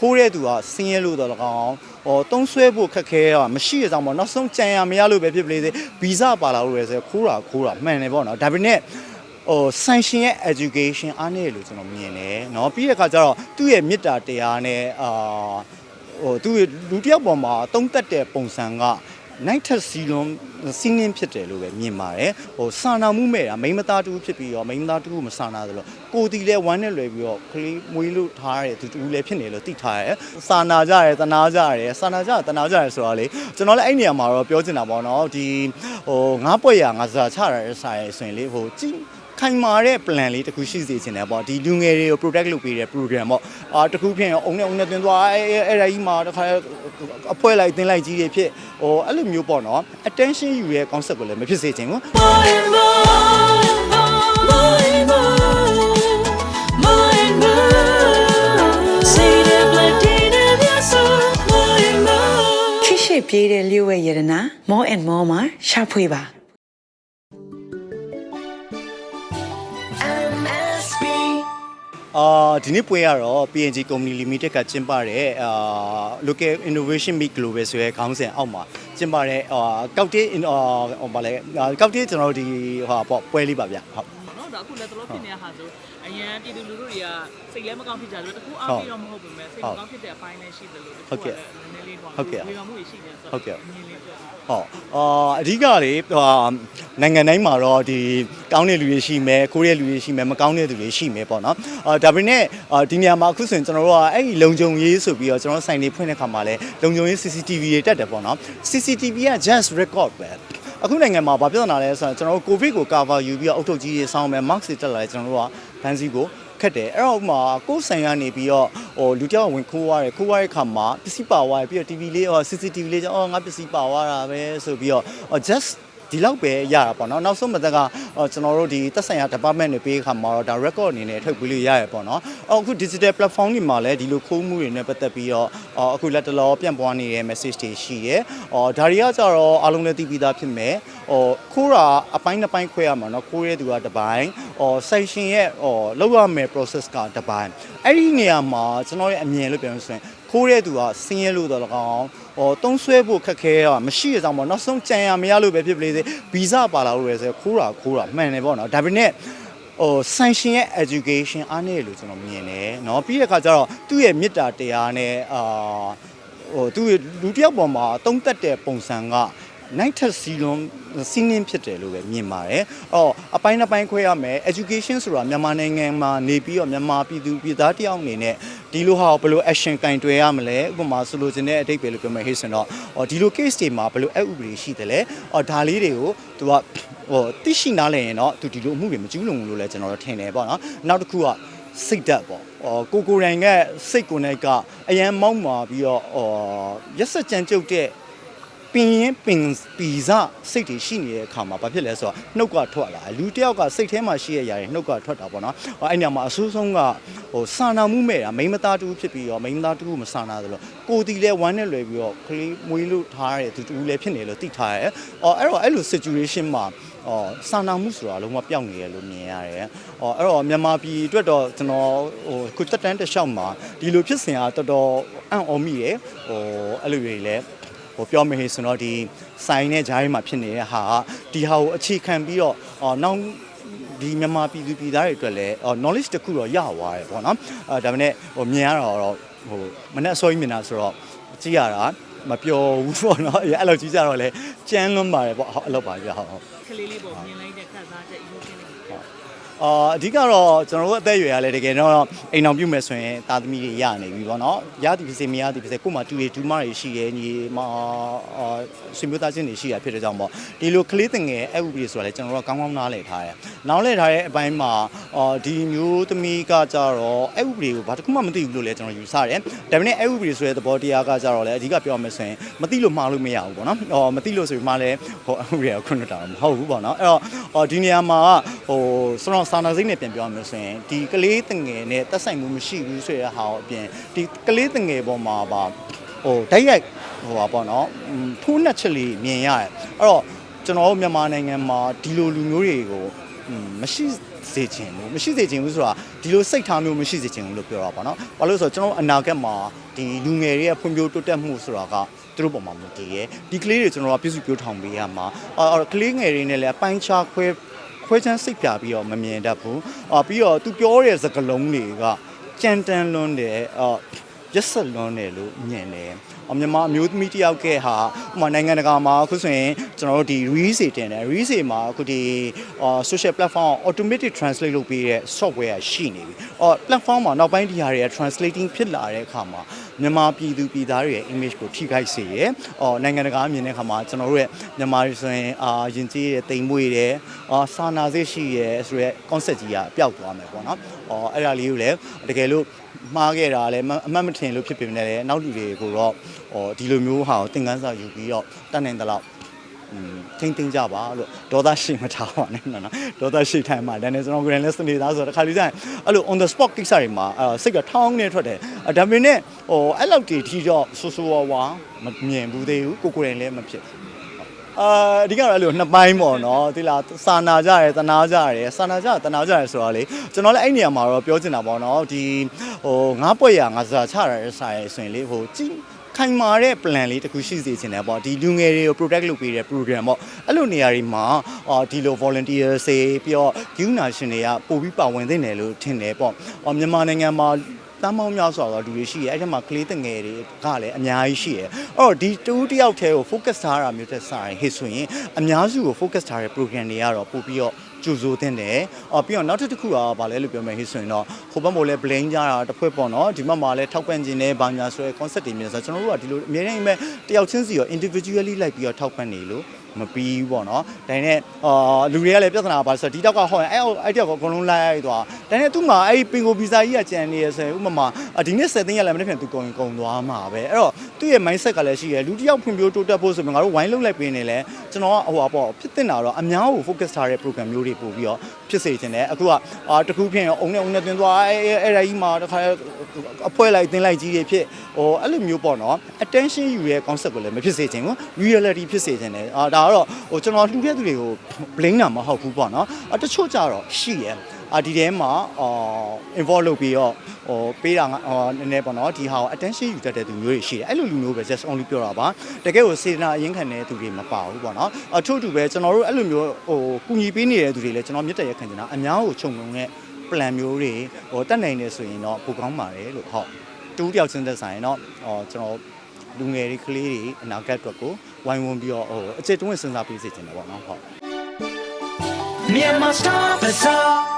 ခိုးတဲ့သူကဆင်းရဲလို့တော့၎င်းဟောတုံးဆွဲဖို့ခက်ခဲတာမရှိရအောင်ပေါ့နောက်ဆုံးကြံရမရလို့ပဲဖြစ်ပလေစေဗီဇပါလာလို့ရယ်ဆိုခိုးတာခိုးတာမှန်တယ်ပေါ့နော်ဒါပေမဲ့ဟို sanction ရဲ့ education အားနည်းတယ်လို့ကျွန်တော်မြင်တယ်เนาะပြီးတဲ့အခါကျတော့သူ့ရဲ့မေတ္တာတရားနဲ့အာဟိုသူ့ရဲ့လူတစ်ယောက်ပေါ်မှာတုံးတက်တဲ့ပုံစံက နိုင်ထက်စီလုံးစီးနှင်းဖြစ်တယ်လို့ပဲမြင်ပါတယ်ဟိုစာနာမှုမဲ့တာမိန်းမသားတူဖြစ်ပြီးတော့မိန်းမသားတူမစာနာသလိုကိုတီလဲဝမ်းနဲ့လွယ်ပြီးတော့ကလေးမွေးလို့ထားတဲ့သူတူလည်းဖြစ်နေလို့သိထားရဲစာနာကြရဲတနာကြရဲစာနာကြတနာကြရဲဆိုတာလေကျွန်တော်လည်းအဲ့နေရာမှာတော့ပြောချင်တာပေါ့နော်ဒီဟိုငါးပွက်ရငါစားချရတဲ့စာရဲဆိုရင်လေဟိုကြည့် ခိုင်မာတဲ့ plan လေးတစ်ခုရှိစေချင်တယ်ပေါ့ဒီလူငယ်တွေကို protect လုပ်ပေးတဲ့ program ပေါ့အာတစ်ခုဖြင့်အုံနဲ့အုံနဲ့တွင်သွားအဲအဲ့ဒါကြီးမှာတစ်ခါအဖွဲလိုက်တင်းလိုက်ကြီးတွေဖြစ်ဟိုအဲ့လိုမျိုးပေါ့နော် attention ယူရဲ့ concept ကိုလည်းမဖြစ်စေချင်ဘူး More and more, more and more, more and more. Say the blood in your soul, more and more. ခိရှိပြေးတဲ့လျှို့ဝဲရတနာ more and more မှာရှာဖွေပါ အာဒီနေ့ပွဲရတော့ PNG Company Limited ကကျင်းပတဲ့အာ Local Innovation Meet Global ဆိုတဲ့ခေါင်းစဉ်အောက်မှာကျင်းပတဲ့အာကောက်တေးအာဟိုဗာလဲအာကောက်တေးကျွန်တော်တို့ဒီဟာပေါ့ပွဲလေးပါဗျဟုတ်ပေါ့နော်ဒါအခုလက်တလောဖြစ်နေတဲ့ဟာဆို အရန်ပြည်သူလူထုတွေကစိတ်လည်းမကောင်းဖြစ်ကြတယ်တခုအားပြီးတော့မဟုတ်ဘူးမဲ့စိတ်မကောင်းဖြစ်တဲ့အပိုင်းလည်းရှိတယ်လို့တခုကလည်းနည်းနည်းလေးတော့ဝေဖန်မှုတွေရှိနေဆိုတော့မြင်လေးပြောဟုတ်အာအဓိကလေဟာနိုင်ငံတိုင်းမှာတော့ဒီကောင်းတဲ့လူတွေရှိမယ်ခိုးတဲ့လူတွေရှိမယ်မကောင်းတဲ့လူတွေရှိမယ်ပေါ့နော်အာဒါပေမဲ့အာဒီနေရာမှာအခုဆိုရင်ကျွန်တော်တို့ကအဲ့ဒီလုံခြုံရေးဆိုပြီးတော့ကျွန်တော်ဆိုင်တွေဖွင့်တဲ့ခါမှာလဲလုံခြုံရေး CCTV တွေတက်တယ်ပေါ့နော် CCTV က just record ပဲအခုနိုင်ငံမှာဘာပြဿနာလဲဆိုတော့ကျွန်တော်တို့ covid ကို cover ယူပြီးတော့အုတ်ထုတ်ကြီးတွေစောင်းမယ် mask တွေတက်လာတယ်ကျွန်တော်တို့က ဖန်စီကိုခက်တယ်အဲ့တော့ဥပမာကိုယ်ဆိုင်ကနေပြီးတော့ဟိုလူတယောက်ဝင်ခိုးသွားတယ်ခိုးသွားတဲ့ခါမှာပစ္စည်းပါသွားတယ်ပြီးတော့ TV လေးဟော CCTV လေးကျအော်ငါပစ္စည်းပါသွားတာပဲဆိုပြီးတော့ဟော just ဒီလောက်ပဲရတာပေါ့နော်နောက်ဆုံးမသက်ကအော်ကျွန်တော်တို့ဒီသက်ဆိုင်ရာ department တွေပေးခါမှာတော့ဒါ record အနေနဲ့ထုတ်ပေးလို့ရရပေါ့နော်အော်အခု digital platform တွေမှာလည်းဒီလိုခိုးမှုတွေနဲ့ပတ်သက်ပြီးတော့အော်အခုလက်တလောပြန့်ပွားနေတဲ့ message တွေရှိရဲအော်ဒါတွေကကြတော့အားလုံးလည်းသိပြီးသားဖြစ်မယ် ဟိုခိုးတာအပိုင်းတစ်ပိုင်းခွဲရမှာနော်ခိုးရဲသူကတစ်ပိုင်းဟို section ရဲ့ဟိုလောက်ရမယ် process ကတစ်ပိုင်းအဲ့ဒီနေရာမှာကျွန်တော်ရဲ့အမြင်လို့ပြောလို့ဆိုရင်ခိုးတဲ့သူကဆင်းရဲလို့တော့၎င်းဟောတုံးဆွဲဖို့ခက်ခဲတာမရှိရအောင်ပေါ့နောက်ဆုံးကြံရမရလို့ပဲဖြစ်ပလေစေဗီဇပါလာလို့ရယ်ဆိုခိုးတာခိုးတာမှန်တယ်ပေါ့နော်ဒါပေမဲ့ဟို sanction ရဲ့ education အားနည်းတယ်လို့ကျွန်တော်မြင်တယ်เนาะပြီးတဲ့အခါကျတော့သူ့ရဲ့မေတ္တာတရားနဲ့အာဟိုသူ့ရဲ့လူတစ်ယောက်ပေါ်မှာတုံးတက်တဲ့ပုံစံက နိုင်ထက်စီလုံးစီးနှင်းဖြစ်တယ်လို့ပဲမြင်ပါတယ်။အော်အပိုင်းတစ်ပိုင်းခွဲရမယ် education ဆိုတာမြန်မာနိုင်ငံမှာနေပြီးတော့မြန်မာပြည်သူပြည်သားတယောက်အနေနဲ့ဒီလိုဟာကိုဘယ်လို action ကင်တွယ်ရမလဲဥပမာဆိုလိုချင်တဲ့အတိတ်ပဲလို့ပြောမယ်ဟေ့ဆိုတော့အော်ဒီလို case တွေမှာဘယ်လိုအဥပဒေရှိတယ်လဲအော်ဒါလေးတွေကိုသူကဟိုသိရှိနားလည်ရင်တော့သူဒီလိုအမှုတွေမကျူးလွန်ဘူးလို့လည်းကျွန်တော်တို့ထင်တယ်ပေါ့နော်နောက်တစ်ခုကစိတ်ဓာတ်ပေါ့။အော်ကိုကိုရိုင်ကစိတ်ကိုယ်နဲ့ကအရန်မောက်မာပြီးတော့အော်ရက်စက်ကြမ်းကြုတ်တဲ့ ပင်ရင်ပင်ပီစစိတ်တွေရှိနေတဲ့အခါမှာဘာဖြစ်လဲဆိုတော့နှုတ်ကထွက်လာလူတစ်ယောက်ကစိတ်ထဲမှာရှိရရရင်နှုတ်ကထွက်တာပေါ့နော်ဟိုအဲ့ညမှာအဆိုးဆုံးကဟိုစာနာမှုမဲ့တာမိန်းမသားတူဖြစ်ပြီးတော့မိန်းမသားတူမစာနာသလိုကိုတီလဲဝမ်းနဲ့လွယ်ပြီးတော့ကလေးမွေးလို့ထားတဲ့သူတူလည်းဖြစ်နေလို့သိထားရဲအော်အဲ့တော့အဲ့လို situation မှာအော်စာနာမှုဆိုတာလုံးဝပျောက်နေရလို့မြင်ရတယ်။အော်အဲ့တော့မြန်မာပြည်အတွက်တော့ကျွန်တော်ဟိုခုတက်တန်းတစ်လျှောက်မှာဒီလိုဖြစ်စဉ်ကတော်တော်အံ့ဩမိတယ်။ဟိုအဲ့လိုတွေလည်း ဟိုပြောမယ်ဟေ့ဆိုတော့ဒီဆိုင်နဲ့ဂျားရီမှာဖြစ်နေတဲ့ဟာကဒီဟာကိုအခြေခံပြီးတော့အော်နောက်ဒီမြန်မာပြည်သူပြည်သားတွေအတွက်လည်းအော် knowledge တစ်ခုတော့ရသွားတယ်ပေါ့နော်အဲဒါပေမဲ့ဟိုမြင်ရတော့တော့ဟိုမနဲ့အစိုးရမြင်တာဆိုတော့ကြည့်ရတာမပျော်ဘူးပေါ့နော်အဲ့လိုကြည့်ကြတော့လေကြမ်းလွန်းပါတယ်ပေါ့ဟုတ်အဲ့လိုပါကြဟုတ်ဟုတ်ကလေးလေးပေါ့မြင် အာအဓိကတော့ကျွန်တော်တို့အသက်အရွယ်ရလဲတကယ်တော့အိမ်အောင်ပြုတ်မယ်ဆိုရင်တာသမီတွေရနေပြီပေါ့နော်ရသည်ဖြစ်စေမရသည်ဖြစ်စေကို့မှာတူတွေတူမတွေရှိရဲညီမအာဆွေမျိုးသားချင်းတွေရှိရဖြစ်တဲ့ကြောင့်ပေါ့ဒီလိုကလေးတငယ်အဥပဒေဆိုတာလဲကျွန်တော်တို့ကကောင်းကောင်းနားလည်ထားတယ်နားလည်ထားတဲ့အပိုင်းမှာအာဒီမျိုးသမီးကကြတော့အဥပဒေကိုဘာတစ်ခုမှမသိဘူးလို့လဲကျွန်တော်ယူဆတယ်ဒါပေမဲ့အဥပဒေဆိုတဲ့သဘောတရားကကြတော့လဲအဓိကပြောမယ်ဆိုရင်မသိလို့မှားလို့မရဘူးပေါ့နော်အော်မသိလို့ဆိုပြီးမှလည်းဟိုအဥပဒေကခွင့်လွှတ်တာမဟုတ်ဘူးပေါ့နော်အဲ့တော့အော်ဒီနေရာမှာဟိုစတော့စာနာစိတ်နဲ့ပြန်ပြောမယ်ဆိုရင်ဒီကလေးတငယ်နဲ့တက်ဆိုင်မှုမရှိဘူးဆိုတဲ့ဟာကိုအပြင်ဒီကလေးတငယ်ပေါ်မှာပါဟိုတိုက်ရိုက်ဟိုပါပေါ့နော်ဖူးနှက်ချက်လေးမြင်ရတယ်အဲ့တော့ကျွန်တော်တို့မြန်မာနိုင်ငံမှာဒီလိုလူမျိုးတွေကိုอืมမရှိစေချင်ဘူးမရှိစေချင်ဘူးဆိုတာဒီလိုစိတ်ထားမျိုးမရှိစေချင်ဘူးလို့ပြောတာပါနော်ဘာလို့လဲဆိုတော့ကျွန်တော်အနာဂတ်မှာဒီလူငယ်တွေရဲ့ဖွံ့ဖြိုးတိုးတက်မှုဆိုတာကသူတို့ပုံမှာမူတည်ရဲဒီကလေးတွေကျွန်တော်ကပြည့်စုံပြောထောင်ပေးရမှာအော်ကလေးငယ်တွေနဲ့လည်းအပိုင်းခြားခွဲ ခွဲချမ်းစိတ်ပြပြီးတော့မမြင်တတ်ဘူးအော်ပြီးတော့သူပြောတဲ့စကားလုံးတွေကကြမ်းတမ်းလွန်းတယ်အော်ရက်ဆက်လွန်းတယ်လို့မြင်တယ်အမြန်မာအမျိုးသမီးတယောက်ကဲဟာဥပမာနိုင်ငံတကာမှာအခုဆိုရင်ကျွန်တော်တို့ဒီ reels တွေတင်တယ် reels တွေမှာအခုဒီအာ social platform automatic translate လုပ်ပေးတဲ့ software ရှိနေပြီ။အော် platform မှာနောက်ပိုင်းဒီဟာတွေက translating ဖြစ်လာတဲ့အခါမှာမြန်မာပြည်သူပြည်သားတွေရဲ့ image ကိုထိခိုက်စေရယ်။အော်နိုင်ငံတကာမြင်တဲ့အခါမှာကျွန်တော်တို့ရဲ့မြန်မာတွေဆိုရင်အာယဉ်ကျေးတဲ့တိမ်မွေးတယ်။အာစာနာစိတ်ရှိရယ်ဆိုရဲ concept ကြီးကပျောက်သွားမယ်ပေါ့နော်။အော်အဲ့ဒါလေးကိုလည်းတကယ်လို့မှားခဲ့တာလည်းမအမှတ်မထင်လို့ဖြစ်ပေမဲ့လည်းနောက်လူတွေကိုတော့ဟောဒီလိုမျိုးဟာကိုသင်ခန်းစာယူပြီးတော့တတ်နိုင်တဲ့လောက်อืม ထိမ့်သိမ့်ကြပါလို့ဒေါသရှိမထားပါနဲ့နော်ဒေါသရှိထိုင်မှာဒါနဲ့ကျွန်တော် grand lesson တွေသားဆိုတော့တစ်ခါလေးကျရင်အဲ့လို on the spot ကိစ္စတွေမှာအဲစိတ်ကထောင်းနေထွက်တယ်အဲဒါပေမဲ့ဟိုအဲ့လောက်တီထီတော့ဆူဆူဝါဝါမမြင်ဘူးသေးဘူးကိုကိုယ်တိုင်လည်းမဖြစ်ဘူးအာအဓိကတော့အဲ့လိုနှစ်ပိုင်းပေါ့နော်ဒီလားစာနာကြရဲတနာကြရဲစာနာကြတနာကြရဲဆိုတော့လေကျွန်တော်လည်းအဲ့နေရာမှာတော့ပြောချင်တာပေါ့နော်ဒီဟိုငါးပွက်ရငါစားချရတဲ့ဆိုင်ဆိုရင်လေဟိုကြည့် ခိုင်မာတဲ့ plan လေးတစ်ခုရှိစေချင်တယ်ပေါ့ဒီလူငယ်တွေကို protect လုပ်ပေးတဲ့ program ပေါ့အဲ့လိုနေရာတွေမှာအော်ဒီလို volunteer စေပြီးတော့ guna ရှင်တွေကပို့ပြီးပါဝင်သင့်တယ်လို့ထင်တယ်ပေါ့အော်မြန်မာနိုင်ငံမှာတမ်းမောင်းများစွာသောလူတွေရှိရဲအဲ့ဒီမှာကလေးတငယ်တွေကလည်းအများကြီးရှိရဲအဲ့တော့ဒီတူးတယောက်တည်းကို focus ထားတာမျိုးတက်စားရင်ဟေ့ဆိုရင်အများစုကို focus ထားတဲ့ program တွေကတော့ပို့ပြီးတော့ ကျူဆိုတင်တယ်။အော်ပြီးတော့နောက်တစ်ခုကဘာလဲလို့ပြောမယ်ဟိဆိုရင်တော့ဟိုဘက်မို့လဲ blame ကြတာတစ်ဖွဲ့ပေါ့နော်ဒီဘက်မှာလဲထောက်ပံ့ခြင်းနဲ့ဘာညာဆိုရဲ concept တွေမျိုးဆိုတော့ကျွန်တော်တို့ကဒီလိုအများကြီးပဲတယောက်ချင်းစီရော individually လိုက်ပြီးတော့ထောက်ပံ့နေလို့ မပြီးဘူးပေါ့နော်။ဒါနဲ့အာလူတွေကလည်းပြဿနာပါဆိုတော့ဒီတောက်ကဟောရင်အဲ့အဲ့တယောက်ကအကုန်လုံးလိုက်သွား။ဒါနဲ့သူ့မှာအဲ့ပင်ကိုဗီဇာကြီးကကြံနေရဆိုရင်ဥပမာဒီနေ့7သိန်းရလည်းမနေ့ပြန်သူကုန်ကုန်သွားမှာပဲ။အဲ့တော့သူ့ရဲ့ mindset ကလည်းရှိရလူတစ်ယောက်ဖွံ့ဖြိုးတိုးတက်ဖို့ဆိုရင်ငါတို့ဝိုင်းလုံးလိုက်ပေးနေလဲကျွန်တော်ကဟိုပါပေါ့ဖြစ်တင်တာတော့အများကို focus ထားတဲ့ program မျိုးတွေပို့ပြီးတော့ဖြစ်စေချင်တယ်အခုကအာတခုဖြစ်ရင်အုံနဲ့အုံနဲ့တွင်သွားအဲ့အဲ့ဒါကြီးမှာတခါအဖွဲလိုက်တင်းလိုက်ကြီးတွေဖြစ်ဟိုအဲ့လိုမျိုးပေါ့နော် attention ယူရဲ့ concept ကိုလည်းမဖြစ်စေချင်ဘူး reality ဖြစ်စေချင်တယ်အာဒါကတော့ဟိုကျွန်တော်လှူတဲ့သူတွေကို blame တာမဟုတ်ဘူးပေါ့နော်အတချို့ကြတော့ရှိရဲ့အာဒီထဲမှာအာ involve လုပ်ပြီးတော့ဟိုပေးတာဟိုနည်းနည်းပေါ့နော်ဒီဟာကို attention ယူတတ်တဲ့သူမျိုးတွေရှိတယ်အဲ့လိုလူမျိုးပဲ just only ပြောတာပါတကယ်ကိုစေတနာအရင်ခံတဲ့သူတွေမပါဘူးပေါ့နော်အထို့တူပဲကျွန်တော်တို့အဲ့လိုမျိုးဟိုကူညီပေးနေတဲ့သူတွေလည်းကျွန်တော်မြတ်တရခံချင်တာအများကိုခြုံငုံတဲ့ plan မျိုးတွေဟိုတက်နိုင်နေဆိုရင်တော့ပိုကောင်းပါတယ်လို့ဟုတ်တူးတယောက်ချင်းသက်ဆိုင်တော့ဟောကျွန်တော်လူငယ်တွေကလေးတွေအနာဂတ်အတွက်ကို ဝိုင်းဝန်းပြီးတော့ဟိုအကျဉ်းတွင်းစဉ်းစားပေးစေချင်တယ်ပေါ့နော်ဟုတ် Myanmar Star Bazaar